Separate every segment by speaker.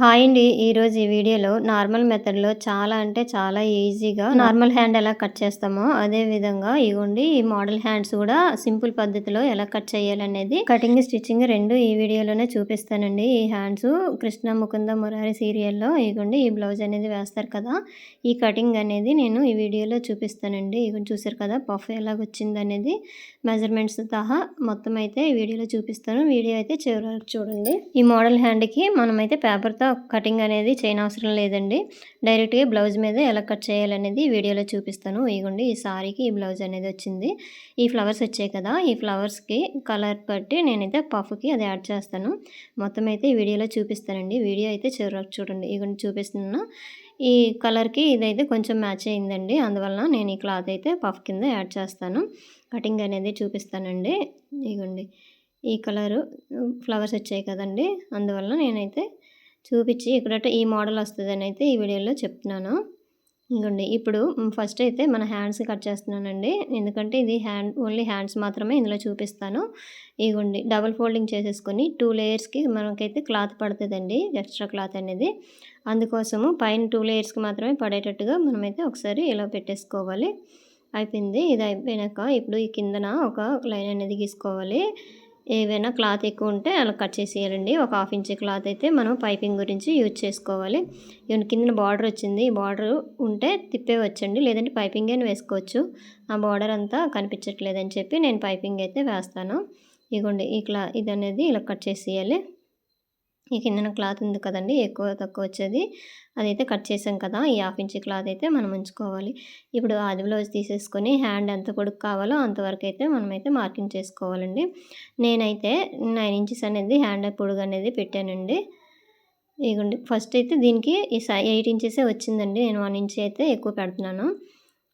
Speaker 1: Hi అండి. ఈరోజు ఈ వీడియోలో నార్మల్ మెథడ్లో చాలా అంటే చాలా ఈజీగా నార్మల్ హ్యాండ్ ఎలా కట్ చేస్తామో అదే విధంగా ఇగోండి ఈ మోడల్ హ్యాండ్స్ కూడా సింపుల్ పద్ధతిలో ఎలా కట్ చేయాలనేది కటింగ్ స్టిచ్చింగ్ రెండు ఈ వీడియోలోనే చూపిస్తానండి. ఈ హ్యాండ్స్ కృష్ణ ముకుంద మురారి సీరియల్లో ఇగోండి ఈ బ్లౌజ్ అనేది వేస్తారు కదా ఈ కటింగ్ అనేది నేను ఈ వీడియోలో చూపిస్తానండి. ఇగో చూసారు కదా పఫ్ ఎలాగొచ్చింది అనేది మెజర్మెంట్స్ సహా మొత్తం అయితే ఈ వీడియోలో చూపిస్తాను. వీడియో అయితే చివరి చూడండి. ఈ మోడల్ హ్యాండ్కి మనమైతే పేపర్తో కటింగ్ అనేది చేయని అవసరం లేదండి. డైరెక్ట్గా బ్లౌజ్ మీద ఎలా కట్ చేయాలనేది వీడియోలో చూపిస్తాను. ఇగోండి ఈ సారీకి ఈ బ్లౌజ్ అనేది వచ్చింది. ఈ ఫ్లవర్స్ వచ్చాయి కదా ఈ ఫ్లవర్స్కి కలర్ బట్టి నేనైతే పఫ్కి అది యాడ్ చేస్తాను. మొత్తం అయితే ఈ వీడియోలో చూపిస్తానండి. వీడియో అయితే చివరకు చూడండి. ఇగోండి చూపిస్తున్నా ఈ కలర్కి ఇదైతే కొంచెం మ్యాచ్ అయిందండి. అందువలన నేను ఈ క్లాత్ అయితే పఫ్ కింద యాడ్ చేస్తాను. కటింగ్ అనేది చూపిస్తానండి. ఇగోండి. ఈ కలరు ఫ్లవర్స్ వచ్చాయి కదండి. అందువల్ల నేనైతే చూపించి ఇక్కడ ఈ మోడల్ వస్తుందని అయితే ఈ వీడియోలో చెప్తున్నాను. ఇంకోండి ఇప్పుడు ఫస్ట్ అయితే మన హ్యాండ్స్ కట్ చేస్తున్నానండి. ఎందుకంటే ఇది హ్యాండ్ ఓన్లీ హ్యాండ్స్ మాత్రమే ఇందులో చూపిస్తాను. ఇగోండి. డబల్ ఫోల్డింగ్ చేసేసుకొని టూ లేయర్స్కి మనకైతే క్లాత్ పడుతుందండి. ఎక్స్ట్రా క్లాత్ అనేది. అందుకోసము పైన టూ లేయర్స్కి మాత్రమే పడేటట్టుగా మనమైతే ఒకసారి ఇలా పెట్టేసుకోవాలి. అయిపోయింది. ఇది అయిపోయినాక ఇప్పుడు ఈ కిందన ఒక లైన్ అనేది గీసుకోవాలి. ఏవైనా క్లాత్ ఎక్కువ ఉంటే అలా కట్ చేసేయాలండి. ఒక హాఫ్ ఇంచ్ క్లాత్ అయితే మనం పైపింగ్ గురించి యూజ్ చేసుకోవాలి. ఇవన్న కింద బార్డర్ వచ్చింది. ఈ బార్డర్ ఉంటే తిప్పేవచ్చండి లేదంటే పైపింగ్ అని వేసుకోవచ్చు. ఆ బార్డర్ అంతా కనిపించట్లేదని చెప్పి నేను పైపింగ్ అయితే వేస్తాను. ఇగోండి ఈ క్లా ఇది అనేది ఇలా కట్ చేసేయాలి. ఈ కిందన క్లాత్ ఉంది కదండి ఎక్కువ తక్కువ వచ్చేది. అదైతే కట్ చేసాం కదా ఈ హాఫ్ ఇంచ్ క్లాత్ అయితే మనం ఉంచుకోవాలి. ఇప్పుడు ఆది బ్లౌజ్ తీసేసుకొని హ్యాండ్ ఎంత పొడుగు కావాలో అంతవరకు అయితే మనమైతే మార్కింగ్ చేసుకోవాలండి. నేనైతే నైన్ ఇంచెస్ అనేది హ్యాండ్ పొడుగు అనేది పెట్టానండి. ఇగోండి ఫస్ట్ అయితే దీనికి ఈ ఎయిట్ ఇంచెసే వచ్చిందండి. నేను వన్ ఇంచ్ అయితే ఎక్కువ పెడుతున్నాను.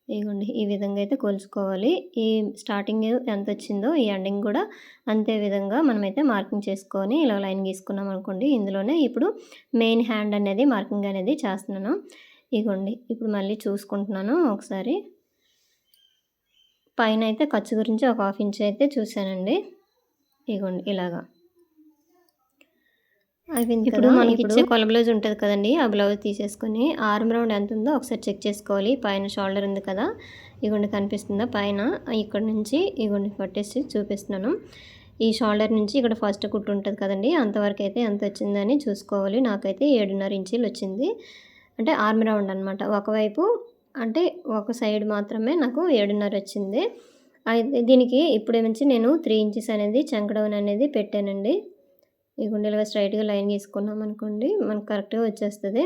Speaker 1: ఇగోండి ఈ విధంగా అయితే కొలుచుకోవాలి. ఈ స్టార్టింగ్ ఎంత వచ్చిందో ఈ ఎండింగ్ కూడా అంతే విధంగా మనమైతే మార్కింగ్ చేసుకొని ఇలా లైన్ గీసుకున్నాం అనుకోండి. ఇందులోనే ఇప్పుడు మెయిన్ హ్యాండ్ అనేది మార్కింగ్ అనేది చేస్తున్నాను. ఇగోండి ఇప్పుడు మళ్ళీ చూసుకుంటున్నాను ఒకసారి. పైన అయితే ఖర్చు గురించి ఒక హాఫ్ ఇంచ్ అయితే చూశానండి. ఇగోండి ఇలాగా. అయిపోయింది ఇప్పుడు మనకి ఇచ్చే కొల బ్లౌజ్ ఉంటుంది కదండి ఆ బ్లౌజ్ తీసేసుకొని ఆర్మ్ రౌండ్ ఎంత ఉందో ఒకసారి చెక్ చేసుకోవాలి. పైన షోల్డర్ ఉంది కదా ఇగోండి కనిపిస్తుందా? పైన ఇక్కడ నుంచి ఇగోండి పట్టేసి చూపిస్తున్నాను. ఈ షోల్డర్ నుంచి ఇక్కడ ఫస్ట్ కుట్టు ఉంటుంది కదండి అంతవరకు అయితే ఎంత వచ్చిందని చూసుకోవాలి. నాకైతే ఏడున్నర ఇంచీలు వచ్చింది. అంటే ఆర్మ్ రౌండ్ అనమాట ఒకవైపు అంటే ఒక సైడ్ మాత్రమే నాకు ఏడున్నర వచ్చింది. దీనికి ఇప్పుడు నుంచి నేను త్రీ ఇంచెస్ అనేది చంకడౌన్ అనేది పెట్టానండి. ఈ గుండెలుగా స్ట్రైట్గా లైన్ గీసుకున్నాం అనుకోండి మనకు కరెక్ట్గా వచ్చేస్తుంది.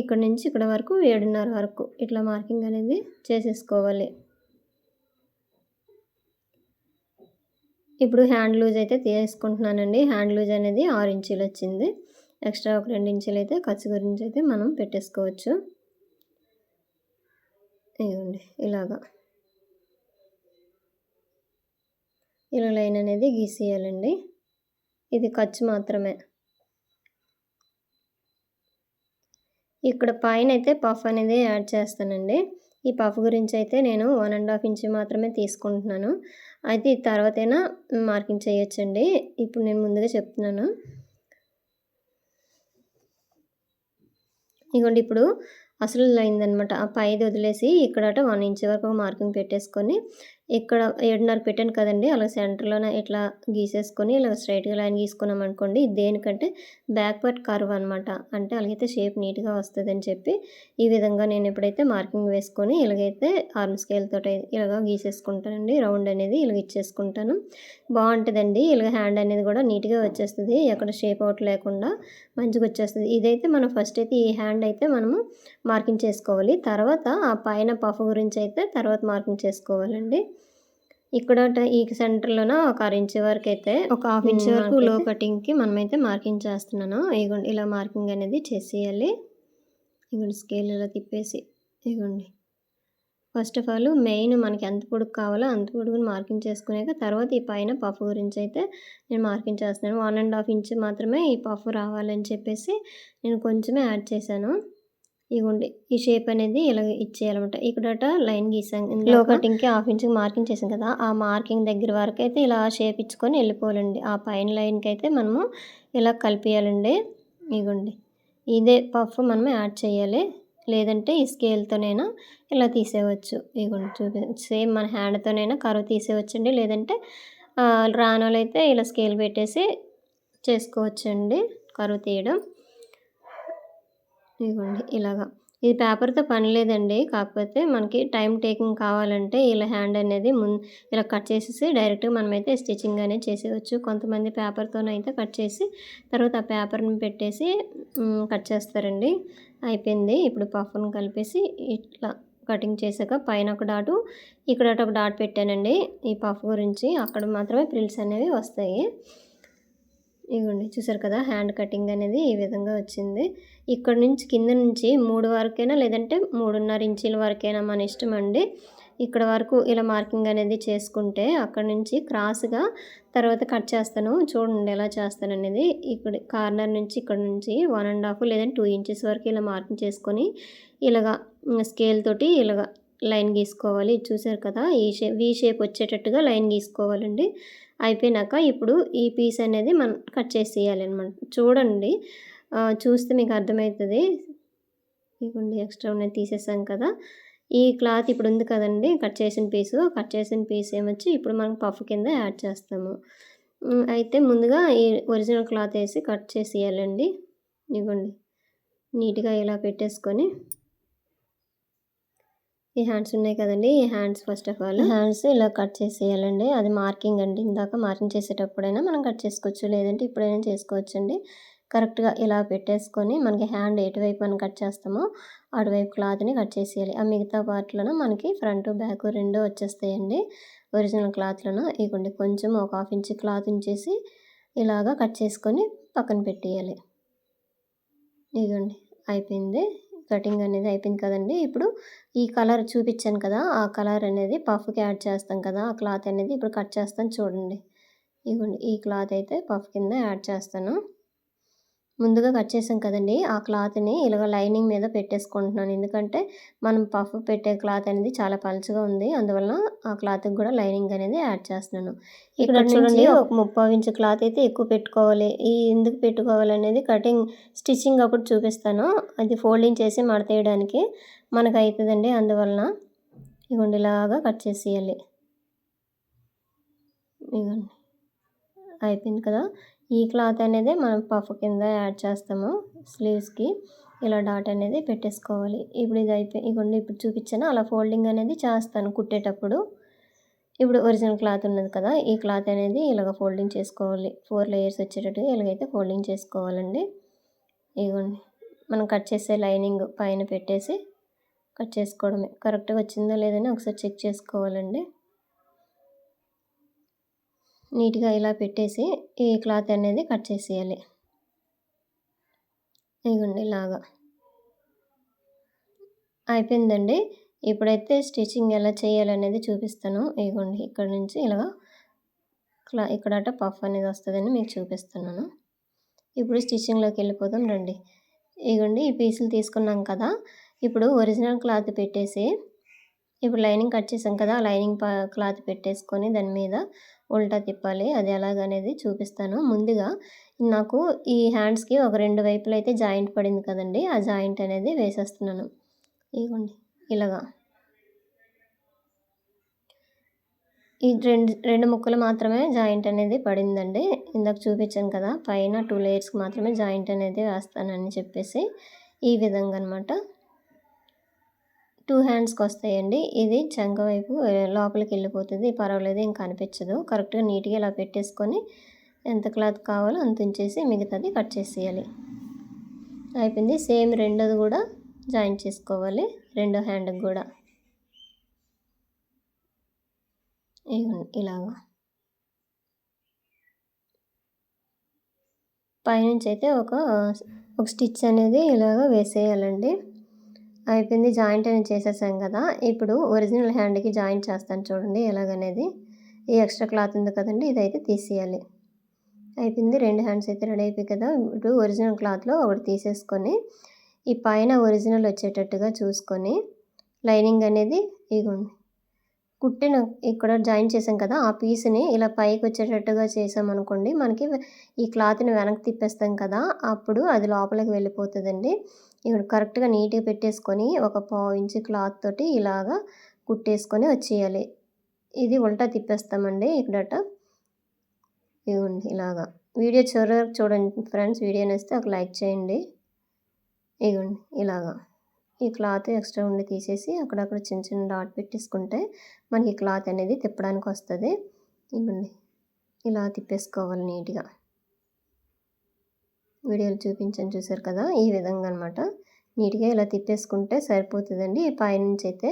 Speaker 1: ఇక్కడ నుంచి ఇక్కడ వరకు ఏడున్నర వరకు ఇట్లా మార్కింగ్ అనేది చేసేసుకోవాలి. ఇప్పుడు హ్యాండ్ లూజ్ అయితే తీసుకుంటున్నానండి. హ్యాండ్ లూజ్ అనేది ఆరు ఇంచీలు వచ్చింది. ఎక్స్ట్రా ఒక రెండు ఇంచీలు అయితే ఖర్చు గురించి అయితే మనం పెట్టేసుకోవచ్చు. ఇవ్వండి ఇలాగా. ఇలా లైన్ అనేది గీసేయాలండి. ఇది ఖర్చు మాత్రమే. ఇక్కడ పైన అయితే పఫ్ అనేది యాడ్ చేస్తానండి. ఈ పఫ్ గురించి అయితే నేను వన్ అండ్ హాఫ్ ఇంచ్ మాత్రమే తీసుకుంటున్నాను. అయితే తర్వాతైనా మార్కింగ్ చేయొచ్చండి. ఇప్పుడు నేను ముందుగా చెప్తున్నాను. ఇగోండి ఇప్పుడు అసలు అయిందనమాట ఆ పైది వదిలేసి ఇక్కడట వన్ ఇంచ్ వరకు మార్కింగ్ పెట్టేసుకొని ఇక్కడ ఏడున్నర పెట్టాను కదండి అలా సెంటర్లోనే ఇట్లా గీసేసుకొని ఇలా స్ట్రైట్గా లైన్ గీసుకున్నాం అనుకోండి దేనికంటే బ్యాక్ కర్వ్ అనమాట అంటే అలాగైతే షేప్ నీట్గా వస్తుంది అని చెప్పి ఈ విధంగా నేను ఎప్పుడైతే మార్కింగ్ వేసుకొని ఇలాగైతే ఆర్మ్ స్కేల్ తోటి ఇలాగ గీసేసుకుంటానండి. రౌండ్ అనేది ఇలాగ ఇచ్చేసుకుంటాను. బాగుంటుందండి. ఇలాగ హ్యాండ్ అనేది కూడా నీట్గా వచ్చేస్తుంది. ఎక్కడ షేప్ అవుట్ లేకుండా మంచిగా వచ్చేస్తుంది. ఇదైతే మనం ఫస్ట్ అయితే ఈ హ్యాండ్ అయితే మనము మార్కింగ్ చేసుకోవాలి. తర్వాత ఆ పైన పఫ్ గురించి అయితే తర్వాత మార్కింగ్ చేసుకోవాలండి. ఇక్కడ ఈ సెంటర్లోన ఒక అర ఇంచ్ వరకు అయితే ఒక హాఫ్ ఇంచ్ వరకు లో కటింగ్కి మనమైతే మార్కింగ్ చేస్తున్నాను. ఇగోండి ఇలా మార్కింగ్ అనేది చేసేయాలి. ఇగోండి స్కేల్ ఇలా తిప్పేసి ఇగోండి. ఫస్ట్ ఆఫ్ ఆల్ మెయిన్ మనకి ఎంత పొడుగు కావాలో అంత పొడుగుని మార్కింగ్ చేసుకునేక తర్వాత ఈ పైన పఫ్ గురించి అయితే నేను మార్కింగ్ చేస్తున్నాను. వన్ అండ్ హాఫ్ ఇంచ్ మాత్రమే ఈ పఫ్ రావాలని చెప్పేసి నేను కొంచెమే యాడ్ చేశాను. ఇగోండి ఈ షేప్ అనేది ఇలా ఇచ్చేయాలన్నమాట. ఇక్కడ లైన్ గీసాం. లో కటింగ్కి హాఫ్ ఇంచ్ మార్కింగ్ చేసాం కదా ఆ మార్కింగ్ దగ్గర వరకు అయితే ఇలా షేప్ ఇచ్చుకొని వెళ్ళిపోవాలండి. ఆ పైన లైన్కి అయితే మనము ఇలా కలిపియాలండి. ఇగోండి ఇదే పఫ్ మనం యాడ్ చేయాలి. లేదంటే ఈ స్కేల్తోనైనా ఇలా తీసేయవచ్చు. ఇగోండి చూపి సేమ్ మన హ్యాండ్తోనైనా కరువు తీసేయచ్చండి లేదంటే రానోళ్ళైతే ఇలా స్కేల్ పెట్టేసి చేసుకోవచ్చండి కరువు తీయడం. ఇదిగోండి ఇలాగా. ఇది పేపర్తో పని లేదండి. కాకపోతే మనకి టైం టేకింగ్ కావాలంటే ఇలా హ్యాండ్ అనేది ముందు ఇలా కట్ చేసేసి డైరెక్ట్గా మనమైతే స్టిచ్చింగ్ అనేది చేసేయచ్చు. కొంతమంది పేపర్తోనైతే కట్ చేసి తర్వాత ఆ పేపర్ని పెట్టేసి కట్ చేస్తారండి. అయిపోయింది. ఇప్పుడు పఫ్ను కలిపేసి ఇట్లా కటింగ్ చేశాక పైన ఒక డాటు ఇక్కడ ఒక డాట్ పెట్టానండి ఈ పఫ్ గురించి. అక్కడ మాత్రమే ప్రిల్స్ అనేవి వస్తాయి. ఇవ్వండి చూసారు కదా హ్యాండ్ కటింగ్ అనేది ఈ విధంగా వచ్చింది. ఇక్కడ నుంచి కింద నుంచి మూడు వరకైనా లేదంటే మూడున్నర ఇంచీల వరకైనా మన ఇష్టం అండి. ఇక్కడ వరకు ఇలా మార్కింగ్ అనేది చేసుకుంటే అక్కడ నుంచి క్రాస్గా తర్వాత కట్ చేస్తాను. చూడండి ఎలా చేస్తాను అనేది. ఇక్కడ కార్నర్ నుంచి ఇక్కడ నుంచి వన్ అండ్ హాఫ్ లేదంటే టూ ఇంచెస్ వరకు ఇలా మార్కింగ్ చేసుకొని ఇలాగా స్కేల్ తోటి ఇలాగా లైన్ గీసుకోవాలి. చూసారు కదా ఈ షేప్ వీ షేప్ వచ్చేటట్టుగా లైన్ గీసుకోవాలండి. అయిపోయినాక ఇప్పుడు ఈ పీస్ అనేది మనం కట్ చేసేయాలి అనమాట చూడండి చూస్తే మీకు అర్థమవుతుంది. ఇవ్వండి ఎక్స్ట్రా ఉన్నది తీసేసాం కదా. ఈ క్లాత్ ఇప్పుడు ఉంది కదండి కట్ చేసిన పీసు. కట్ చేసిన పీస్ ఏమొచ్చి ఇప్పుడు మనం పఫ్ కింద యాడ్ చేస్తాము. అయితే ముందుగా ఈ ఒరిజినల్ క్లాత్ వేసి కట్ చేసేయాలండి. ఇవ్వండి నీట్గా ఇలా పెట్టేసుకొని. ఈ హ్యాండ్స్ ఉన్నాయి కదండి ఈ hands first of all. Hands ఇలా కట్ చేసేయాలండి. అది మార్కింగ్ అండి. ఇందాక మార్కింగ్ చేసేటప్పుడైనా మనం కట్ చేసుకోవచ్చు. లేదంటే ఇప్పుడైనా చేసుకోవచ్చు అండి కరెక్ట్గా ఇలా పెట్టేసుకొని మనకి హ్యాండ్ ఎటువైపు అని కట్ చేస్తామో అటువైపు క్లాత్ని కట్ చేసేయాలి. ఆ మిగతా పార్ట్లను మనకి ఫ్రంట్ బ్యాక్ రెండు వచ్చేస్తాయండి. ఒరిజినల్ క్లాత్లను ఇవ్వండి కొంచెం ఒక హాఫ్ ఇంచ్ క్లాత్ ఉంచేసి ఇలాగా కట్ చేసుకొని పక్కన పెట్టేయాలి. ఇదిగోండి అయిపోయింది. కటింగ్ అనేది అయిపోయింది కదండి. ఇప్పుడు ఈ కలర్ చూపించాను కదా ఆ కలర్ అనేది పఫ్కి యాడ్ చేస్తాం కదా ఆ క్లాత్ అనేది ఇప్పుడు కట్ చేస్తాను చూడండి. ఇవ్వండి ఈ క్లాత్ అయితే పఫ్ కింద యాడ్ చేస్తాను. ముందుగా కట్ చేసాం కదండి. ఆ క్లాత్ని ఇలాగ లైనింగ్ మీద పెట్టేసుకుంటున్నాను. ఎందుకంటే మనం పఫ్ పెట్టే క్లాత్ అనేది చాలా పలుచగా ఉంది. అందువల్ల ఆ క్లాత్కి కూడా లైనింగ్ అనేది యాడ్ చేస్తున్నాను. ఇక్కడ చూడండి ఒక ముప్పై ఇంచు క్లాత్ అయితే ఎక్కువ పెట్టుకోవాలి. ఈ ఎందుకు పెట్టుకోవాలి అనేది కటింగ్ స్టిచ్చింగ్ అప్పుడు చూపిస్తాను. అది ఫోల్డింగ్ చేసి మడతేయడానికి మనకు అవుతుందండి అందువలన ఇగోండి ఇలాగా కట్ చేసేయాలి. ఇగోండి. అయిపోయింది కదా? ఈ క్లాత్ అనేది మనం పఫ్ కింద యాడ్ చేస్తాము స్లీవ్స్కి. ఇలా డాట్ అనేది పెట్టేసుకోవాలి. ఇప్పుడు ఇది అయిపోయి ఇగోండి ఇప్పుడు చూపించాను. అలా ఫోల్డింగ్ అనేది చేస్తాను కుట్టేటప్పుడు. ఇప్పుడు ఒరిజినల్ క్లాత్ ఉన్నది కదా ఈ క్లాత్ అనేది ఇలాగ ఫోల్డింగ్ చేసుకోవాలి. ఫోర్ లేయర్స్ వచ్చేటట్టుగా ఇలాగైతే ఫోల్డింగ్ చేసుకోవాలండి. ఇగోండి మనం కట్ చేసే లైనింగ్ పైన పెట్టేసి కట్ చేసుకోవడమే. కరెక్ట్గా వచ్చిందో లేదని ఒకసారి చెక్ చేసుకోవాలండి. నీట్గా ఇలా పెట్టేసి ఈ క్లాత్ అనేది కట్ చేసేయాలి. ఇదిగోండి ఇలాగా. అయిపోయిందండి. ఇప్పుడైతే స్టిచ్చింగ్ ఎలా చేయాలనేది చూపిస్తాను. ఇదిగోండి ఇక్కడ నుంచి ఇలాగా క్లా ఇక్కడట పఫ్ అనేది వస్తుందని మీకు చూపిస్తున్నాను. ఇప్పుడు స్టిచ్చింగ్లోకి వెళ్ళిపోదాం రండి. ఇదిగోండి ఈ పీసులు తీసుకున్నాం కదా. ఇప్పుడు ఒరిజినల్ క్లాత్ పెట్టేసి ఇప్పుడు లైనింగ్ కట్ చేసాం కదా లైనింగ్ క్లాత్ పెట్టేసుకొని దాని మీద ఉల్టా తిప్పాలి. అది ఎలాగనేది చూపిస్తాను. ముందుగా నాకు ఈ హ్యాండ్స్కి ఒక రెండు వైపులు అయితే జాయింట్ పడింది కదండి ఆ జాయింట్ అనేది వేసేస్తున్నాను. ఇదిగోండి ఇలాగా. ఈ రెండు రెండు ముక్కలు మాత్రమే జాయింట్ అనేది పడిందండి. ఇందాక చూపించాను కదా పైన టూ లేయర్స్కి మాత్రమే జాయింట్ అనేది వేస్తానని చెప్పేసి ఈ విధంగా అనమాట టూ హ్యాండ్స్కి వస్తాయండి. ఇది చంక వైపు లోపలికి వెళ్ళిపోతుంది. పర్వాలేదు ఇంకా కనిపించదు. కరెక్ట్గా నీట్గా ఇలా పెట్టేసుకొని ఎంత క్లాత్ కావాలో అంత ఉంచేసి మిగతాది కట్ చేసేయాలి. అయిపోయింది. సేమ్ రెండోది కూడా జాయిన్ చేసుకోవాలి. రెండో హ్యాండ్కి కూడా. ఇలాగా. పైనుంచి అయితే ఒక ఒక స్టిచ్ అనేది ఇలాగ వేసేయాలండి. అయిపోయింది. జాయింట్ అనేది చేసేసాం కదా. ఇప్పుడు ఒరిజినల్ హ్యాండ్కి జాయింట్ చేస్తాను చూడండి ఎలాగనేది. ఈ ఎక్స్ట్రా క్లాత్ ఉంది కదండి ఇదైతే తీసేయాలి. అయిపోయింది. రెండు హ్యాండ్స్ అయితే రెడీ అయిపోయి కదా. ఇప్పుడు ఒరిజినల్ క్లాత్లో ఒకటి తీసేసుకొని ఈ పైన ఒరిజినల్ వచ్చేటట్టుగా చూసుకొని లైనింగ్ అనేది ఇగోండి. కుట్టిన ఇక్కడ జాయిన్ చేసాం కదా ఆ పీస్ని ఇలా పైకి వచ్చేటట్టుగా చేసామనుకోండి మనకి ఈ క్లాత్ని వెనక్కి తిప్పేస్తాం కదా అప్పుడు అది లోపలికి వెళ్ళిపోతుందండి. ఇప్పుడు కరెక్ట్గా నీట్గా పెట్టేసుకొని ఒక పావు ఇంచు క్లాత్ తోటి ఇలాగా కుట్టేసుకొని వచ్చేయాలి. ఇది ఉల్టా తిప్పేస్తామండి ఇక్కడట. ఇవ్వండి ఇలాగా. వీడియో చివరి చూడండి ఫ్రెండ్స్. వీడియో నేస్తే ఒక లైక్ చేయండి. ఇవ్వండి ఇలాగా. ఈ క్లాత్ ఎక్స్ట్రా ఉండి తీసేసి అక్కడక్కడ చిన్న చిన్న డాట్ పెట్టేసుకుంటే మనకి క్లాత్ అనేది తిప్పడానికి వస్తుంది. ఇవ్వండి. ఇలా తిప్పేసుకోవాలి నీట్గా. వీడియోలు చూపించని చూసారు కదా ఈ విధంగా అనమాట నీట్గా ఇలా తిప్పేసుకుంటే సరిపోతుందండి. పైనుంచి అయితే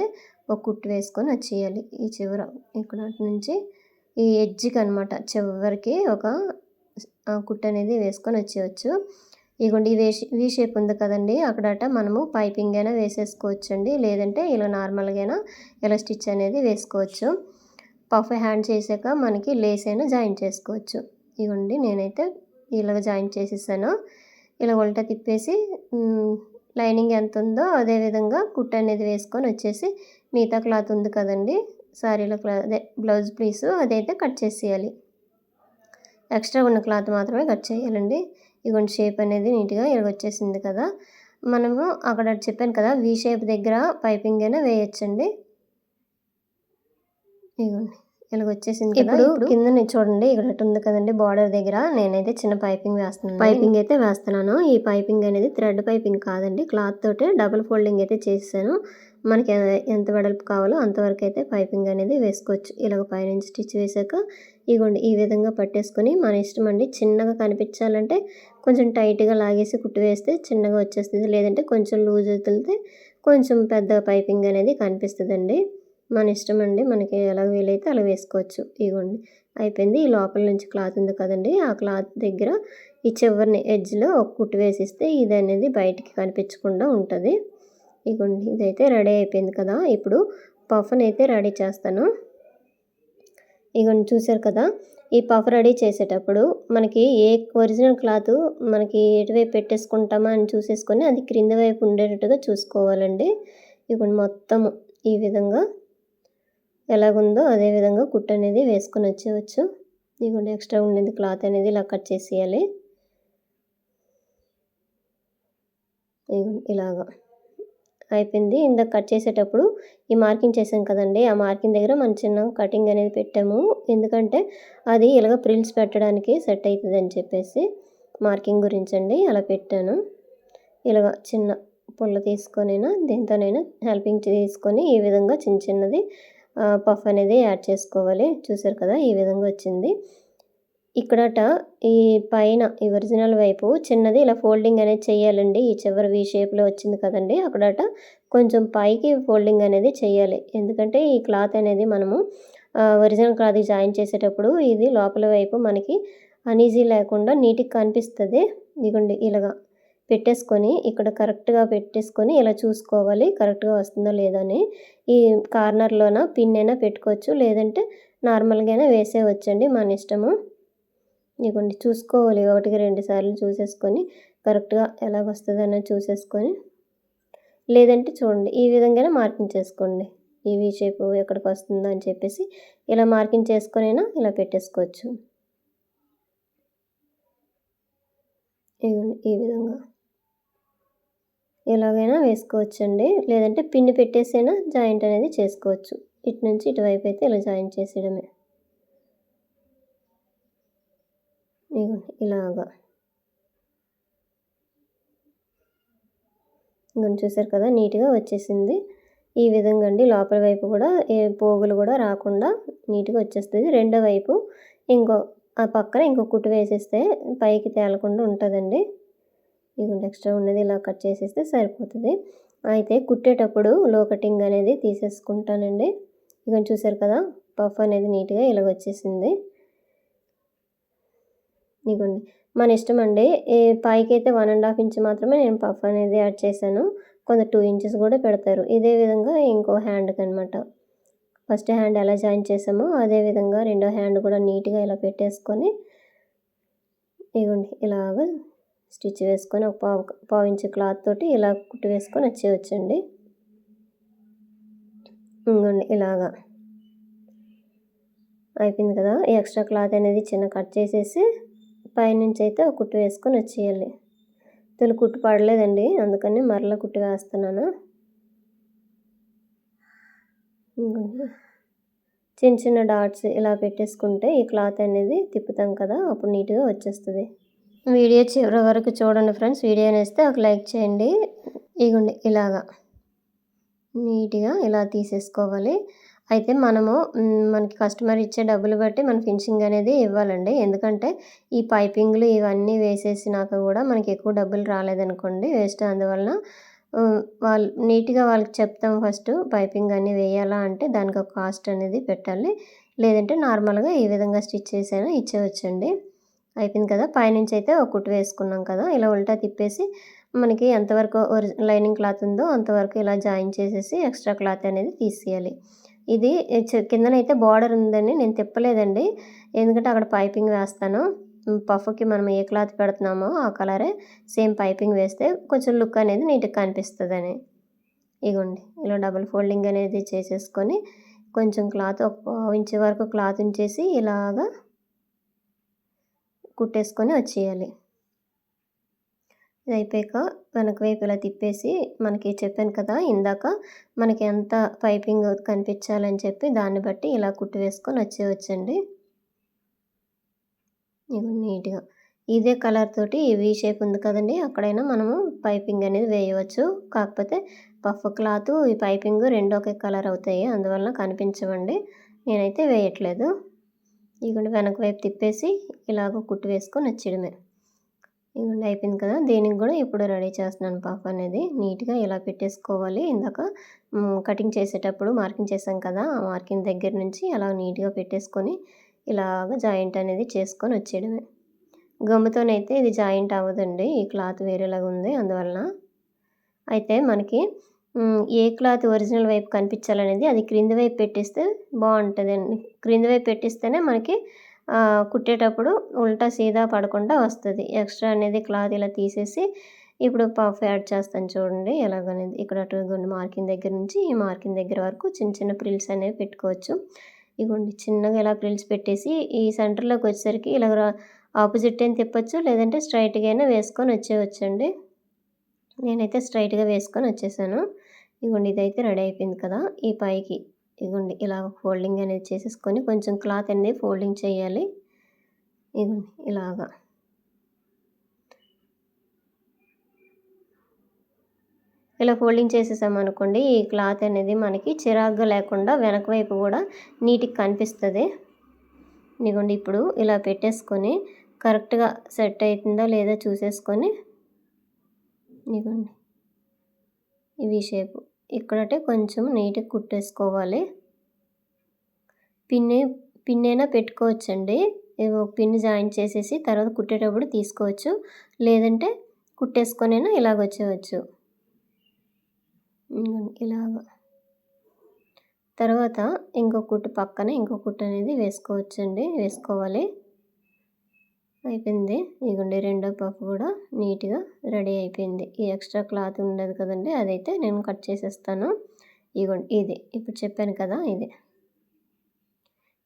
Speaker 1: ఒక కుట్టు వేసుకొని వచ్చేయాలి ఈ చివర ఇక్కడ నుంచి ఈ ఎడ్జ్కి అనమాట చివరికి ఒక కుట్టు అనేది వేసుకొని వచ్చేయచ్చు. ఇగోండి ఈ వీ షేప్ ఉంది కదండి అక్కడట మనము పైపింగ్ అయినా వేసేసుకోవచ్చండి. లేదంటే ఇలా నార్మల్గా ఇలా స్టిచ్ అనేది వేసుకోవచ్చు. పఫ్ హ్యాండ్ చేసాక మనకి లేస్ అయినా జాయిన్ చేసుకోవచ్చు. ఇగోండి నేనైతే ఇలాగ జాయిన్ చేసేసాను. ఇలా ఉల్టా తిప్పేసి లైనింగ్ ఎంత ఉందో అదే విధంగా కుట్ అనేది వేసుకొని వచ్చేసి మిగతా క్లాత్ ఉంది కదండి శారీలో క్లా అదే బ్లౌజ్ పీసు అదైతే కట్ చేసేయాలి. ఎక్స్ట్రా ఉన్న క్లాత్ మాత్రమే కట్ చేయాలండి. ఇగోండి షేప్ అనేది నీట్గా ఇలా వచ్చేసింది కదా. మనము అక్కడ చెప్పాను కదా వీ షేప్ దగ్గర పైపింగ్ అయినా వేయచ్చండి. ఇగోండి. ఇలాగ వచ్చేసింది ఇప్పుడు కింద చూడండి ఇక్కడ ఉంది కదండి బార్డర్ దగ్గర. నేనైతే చిన్న పైపింగ్ వేస్తున్నాను. పైపింగ్ అయితే వేస్తున్నాను. ఈ పైపింగ్ అనేది థ్రెడ్ పైపింగ్ కాదండి. క్లాత్ తోటి డబుల్ ఫోల్డింగ్ అయితే చేసాను మనకి ఎంత వెడల్పు కావాలో అంతవరకు అయితే పైపింగ్ అనేది వేసుకోవచ్చు. ఇలాగ పైనుంచి స్టిచ్ వేసాక ఇగోండి ఈ విధంగా పట్టేసుకొని మన ఇష్టం అండి చిన్నగా కనిపించాలంటే కొంచెం టైట్గా లాగేసి కుట్టు వేస్తే చిన్నగా వచ్చేస్తుంది. లేదంటే కొంచెం లూజ్ వదిలితే కొంచెం పెద్ద పైపింగ్ అనేది కనిపిస్తుందండి. మన ఇష్టం అండి. మనకి ఎలా వీలైతే అలా వేసుకోవచ్చు. ఇగోండి. అయిపోయింది. ఈ లోపల నుంచి క్లాత్ ఉంది కదండి. ఆ క్లాత్ దగ్గర ఈ చివరిని ఎడ్జ్లో ఒక కుట్టు వేసిస్తే ఇది అనేది బయటికి కనిపించకుండా ఉంటుంది. ఇగోండి. ఇదైతే రెడీ అయిపోయింది కదా. ఇప్పుడు పఫ్ని అయితే రెడీ చేస్తాను. ఇగోండి. చూసారు కదా. ఈ పఫ్ రెడీ చేసేటప్పుడు మనకి ఏ ఒరిజినల్ క్లాత్ మనకి ఎటువైపు పెట్టేసుకుంటామా అని చూసేసుకొని అది క్రింద వైపు ఉండేటట్టుగా చూసుకోవాలండి. ఇప్పుడు మొత్తము ఈ విధంగా ఎలాగుందో అదే విధంగా అనేది వేసుకొని వచ్చేవచ్చు ఇదిగోండి ఎక్స్ట్రా ఉండేది క్లాత్ అనేది ఇలా కట్ చేసేయాలి. ఇలాగా అయిపోయింది. ఇందాక కట్ చేసేటప్పుడు ఈ మార్కింగ్ చేసాం కదండి ఆ మార్కింగ్ దగ్గర మన చిన్న కటింగ్ అనేది పెట్టాము. ఎందుకంటే అది ఇలాగ ప్రిల్స్ పెట్టడానికి సెట్ అవుతుంది అని చెప్పేసి మార్కింగ్ గురించి అండి అలా పెట్టాను. ఇలాగ చిన్న పుల్ల తీసుకొనైనా దీంతోనైనా హెల్పింగ్ తీసుకొని ఈ విధంగా చిన్న చిన్నది పఫ్ అనేది యాడ్ చేసుకోవాలి. చూసారు కదా ఈ విధంగా వచ్చింది. ఇక్కడట ఈ పైన ఈ ఒరిజినల్ వైపు చిన్నది ఇలా ఫోల్డింగ్ అనేది చేయాలండి. ఈ చివరి వీ షేప్లో వచ్చింది కదండి. అక్కడట కొంచెం పైకి ఫోల్డింగ్ అనేది చేయాలి. ఎందుకంటే ఈ క్లాత్ అనేది మనము ఒరిజినల్ క్లాత్ జాయిన్ చేసేటప్పుడు ఇది లోపల వైపు మనకి అనీజీ లేకుండా నీట్గా కనిపిస్తుంది. ఇదిగోండి ఇలాగా. పెట్టేసుకొని ఇక్కడ కరెక్ట్గా పెట్టేసుకొని ఇలా చూసుకోవాలి. కరెక్ట్గా వస్తుందో లేదో అని ఈ కార్నర్లోన పిన్ అయినా పెట్టుకోవచ్చు. లేదంటే నార్మల్గానే వేసేవచ్చండి మన ఇష్టము. ఇదిగోండి చూసుకోవాలి ఒకటికి రెండు సార్లు చూసేసుకొని కరెక్ట్గా ఎలాగ వస్తుందని చూసేసుకొని లేదంటే చూడండి ఈ విధంగానే మార్కింగ్ చేసుకోండి. ఈ వీ షేప్ ఎక్కడికి వస్తుందో అని చెప్పేసి ఇలా మార్కింగ్ చేసుకొనైనా ఇలా పెట్టేసుకోవచ్చు. ఇగోండి ఈ విధంగా. ఎలాగైనా వేసుకోవచ్చండి. లేదంటే పిన్ని పెట్టేసైనా జాయింట్ అనేది చేసుకోవచ్చు. ఇటు నుంచి ఇటువైపు అయితే ఇలా జాయిన్ చేసేయడమే. ఇలాగా. ఇంకొని చూసారు కదా నీట్గా వచ్చేసింది. ఈ విధంగా అండి లోపల వైపు కూడా ఏ పోగులు కూడా రాకుండా నీట్గా వచ్చేస్తుంది. రెండో వైపు ఇంకో ఆ పక్కన ఇంకో కుట్టు వేసేస్తే పైకి తేలకుండా ఉంటుందండి. ఇదిగోండి ఎక్స్ట్రా ఉన్నది ఇలా కట్ చేసేస్తే సరిపోతుంది. అయితే కుట్టేటప్పుడు లో కటింగ్ అనేది తీసేసుకుంటానండి. ఇక చూసారు కదా పఫ్ అనేది నీట్గా ఇలాగ వచ్చేసింది. ఇదిగోండి మన ఇష్టం అండి. పైకి అయితే వన్ అండ్ హాఫ్ ఇంచ్ మాత్రమే నేను పఫ్ అనేది యాడ్ చేశాను. కొంత టూ ఇంచెస్ కూడా పెడతారు. ఇదే విధంగా ఇంకో హ్యాండ్కి అనమాట ఫస్ట్ హ్యాండ్ ఎలా జాయిన్ చేసామో అదే విధంగా రెండో హ్యాండ్ కూడా నీట్గా ఇలా పెట్టేసుకొని ఇదిగోండి ఇలాగ స్టిచ్ వేసుకొని ఒక పావు పావు ఇంచు క్లాత్ తోటి ఇలా కుట్టి వేసుకొని వచ్చేయచ్చండి. ఇంకోండి ఇలాగా. అయిపోయింది కదా? ఈ ఎక్స్ట్రా క్లాత్ అనేది చిన్న కట్ చేసేసి పైనుంచి అయితే ఒక కుట్టు వేసుకొని వచ్చేయాలి. తొలి కుట్టు పడలేదండి అందుకని మరలా కుట్టు వేస్తున్నాను. చిన్న చిన్న డాట్స్ ఇలా పెట్టేసుకుంటే ఈ క్లాత్ అనేది తిప్పుతాం కదా అప్పుడు నీట్గా వచ్చేస్తుంది. వీడియో చివరి వరకు చూడండి ఫ్రెండ్స్. వీడియో నేస్తే ఒక లైక్ చేయండి. ఇగోండి ఇలాగా. నీట్గా ఇలా తీసేసుకోవాలి. అయితే మనము మనకి కస్టమర్ ఇచ్చే డబ్బులు బట్టి మన ఫినిషింగ్ అనేది ఇవ్వాలండి. ఎందుకంటే ఈ పైపింగ్లు ఇవన్నీ వేసేసినాక కూడా మనకి ఎక్కువ డబ్బులు రాలేదనుకోండి వేస్ట్. అందువలన వాళ్ళు నీట్గా వాళ్ళకి చెప్తాం ఫస్ట్ పైపింగ్ అన్నీ వేయాలా అంటే దానికి ఒక కాస్ట్ అనేది పెట్టాలి. లేదంటే నార్మల్గా ఈ విధంగా స్టిచ్ చేసైనా ఇచ్చేవచ్చండి. అయిపోయింది కదా. పైనుంచి అయితే ఒక కుట్టు వేసుకున్నాం కదా. ఇలా ఉల్టా తిప్పేసి మనకి ఎంతవరకు లైనింగ్ క్లాత్ ఉందో అంతవరకు ఇలా జాయిన్ చేసేసి ఎక్స్ట్రా క్లాత్ అనేది తీసేయాలి. ఇది కిందనైతే బార్డర్ ఉందని నేను తిప్పలేదండి. ఎందుకంటే అక్కడ పైపింగ్ వేస్తాను. పఫ్కి మనం ఏ క్లాత్ పెడుతున్నామో ఆ కలరే సేమ్ పైపింగ్ వేస్తే కొంచెం లుక్ అనేది నీట్గా కనిపిస్తుందని. ఇగోండి. ఇలా డబుల్ ఫోల్డింగ్ అనేది చేసేసుకొని కొంచెం క్లాత్ ఒక ఇంచు వరకు క్లాత్ ఉంచేసి ఇలాగా కుట్టేసుకొని వచ్చేయాలి. ఇది అయిపోయాక వెనక వైపు ఇలా తిప్పేసి మనకి చెప్పాను కదా ఇందాక మనకి ఎంత పైపింగ్ కనిపించాలని చెప్పి దాన్ని బట్టి ఇలా కుట్టి వేసుకొని వచ్చేవచ్చండి ఇవి నీట్గా. ఇదే కలర్ తోటి వి షేప్ ఉంది కదండి అక్కడైనా మనము పైపింగ్ అనేది వేయవచ్చు. కాకపోతే పఫ్ క్లాత్ ఈ పైపింగ్ రెండు ఒకే కలర్ అవుతాయి అందువలన కనిపించవండి. నేనైతే వేయట్లేదు. ఇదిగోండి వెనక వైపు తిప్పేసి ఇలాగ కుట్టు వేసుకొని వచ్చేయడమే. ఇదిగోండి అయిపోయింది కదా దీనికి కూడా ఇప్పుడు రెడీ చేస్తున్నాను పాప అనేది. నీట్గా ఇలా పెట్టేసుకోవాలి ఇందాక కటింగ్ చేసేటప్పుడు మార్కింగ్ చేసాం కదా ఆ మార్కింగ్ దగ్గర నుంచి అలా నీట్గా పెట్టేసుకొని ఇలాగ జాయింట్ అనేది చేసుకొని వచ్చేయడమే. గమ్ముతోనైతే ఇది జాయింట్ అవ్వదండి ఈ క్లాత్ వేరేలాగా ఉంది అందువలన. అయితే మనకి ఏ క్లాత్ ఒరిజినల్ వైపు కనిపించాలనేది అది క్రింది వైపు పెట్టిస్తే బాగుంటుందండి. క్రింది వైపు పెట్టిస్తేనే మనకి కుట్టేటప్పుడు ఉల్టా సీదా పడకుండా వస్తుంది. ఎక్స్ట్రా అనేది క్లాత్ ఇలా తీసేసి ఇప్పుడు పఫ్ యాడ్ చేస్తాను చూడండి. ఎలాగనేది ఇక్కడ అటు మార్కింగ్ దగ్గర నుంచి ఈ మార్కింగ్ దగ్గర వరకు చిన్న చిన్న ప్రిల్స్ అనేవి పెట్టుకోవచ్చు. ఇగోండి చిన్నగా ఇలా ప్రిల్స్ పెట్టేసి ఈ సెంటర్లోకి వచ్చేసరికి ఇలా ఆపోజిట్ అయినా తిప్పచ్చు లేదంటే స్ట్రైట్గా అయినా వేసుకొని వచ్చేవచ్చండి నేనైతే స్ట్రైట్గా వేసుకొని వచ్చేసాను. ఇగోండి ఇదైతే రెడీ అయిపోయింది కదా ఈ పైకి. ఇగోండి ఇలా ఫోల్డింగ్ అనేది చేసేసుకొని కొంచెం క్లాత్ అనేది ఫోల్డింగ్ చేయాలి. ఇగోండి ఇలాగా. ఇలా ఫోల్డింగ్ చేసేసామనుకోండి ఈ క్లాత్ అనేది మనకి చిరాగ్గా లేకుండా వెనక వైపు కూడా నీట్గా కనిపిస్తుంది. ఇదిగోండి ఇప్పుడు ఇలా పెట్టేసుకొని కరెక్ట్గా సెట్ అవుతుందా లేదా చూసేసుకొని ఇదిగోండి ఇవి షేపు. ఇక్కడటే కొంచెం నీట్గా కుట్టేసుకోవాలి. పిన్ని పిన్నైనా పెట్టుకోవచ్చండి. పిన్ జాయిన్ చేసేసి తర్వాత కుట్టేటప్పుడు తీసుకోవచ్చు. లేదంటే కుట్టేసుకొనైనా ఇలాగ వచ్చేవచ్చు ఇలాగ. తర్వాత ఇంకో కుట్టు పక్కన ఇంకో కుట్టు అనేది వేసుకోవచ్చండి. వేసుకోవాలి. అయిపోయింది. ఇదిగోండి రెండో పఫ్ కూడా నీట్గా రెడీ అయిపోయింది. ఈ ఎక్స్ట్రా క్లాత్ ఉండదు కదండి అదైతే నేను కట్ చేసేస్తాను. ఇదిగోండి ఇది. ఇప్పుడు చెప్పాను కదా ఇది.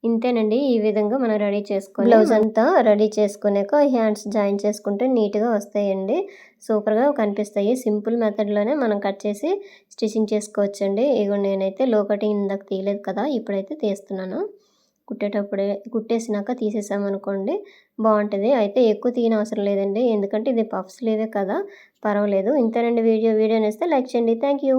Speaker 1: ఇంతేనండి ఈ విధంగా మనం రెడీ చేసుకొని బ్లౌజ్ అంతా రెడీ చేసుకునేక హ్యాండ్స్ జాయిన్ చేసుకుంటే నీట్గా వస్తాయండి. సూపర్గా కనిపిస్తాయి. సింపుల్ మెథడ్లోనే మనం కట్ చేసి స్టిచ్చింగ్ చేసుకోవచ్చండి. ఇగో నేనైతే లో కటింగ్ ఇందాక తీయలేదు కదా ఇప్పుడైతే తీస్తున్నాను. కుట్టేటప్పుడే కుట్టేసినాక తీసేసామనుకోండి బాగుంటుంది. అయితే ఎక్కువ తీయని అవసరం లేదండి. ఎందుకంటే ఇది పఫ్స్ లేవే కదా పర్వాలేదు. ఇంతేనండి వీడియో వీడియో నేస్తే లైక్ చేయండి. Thank you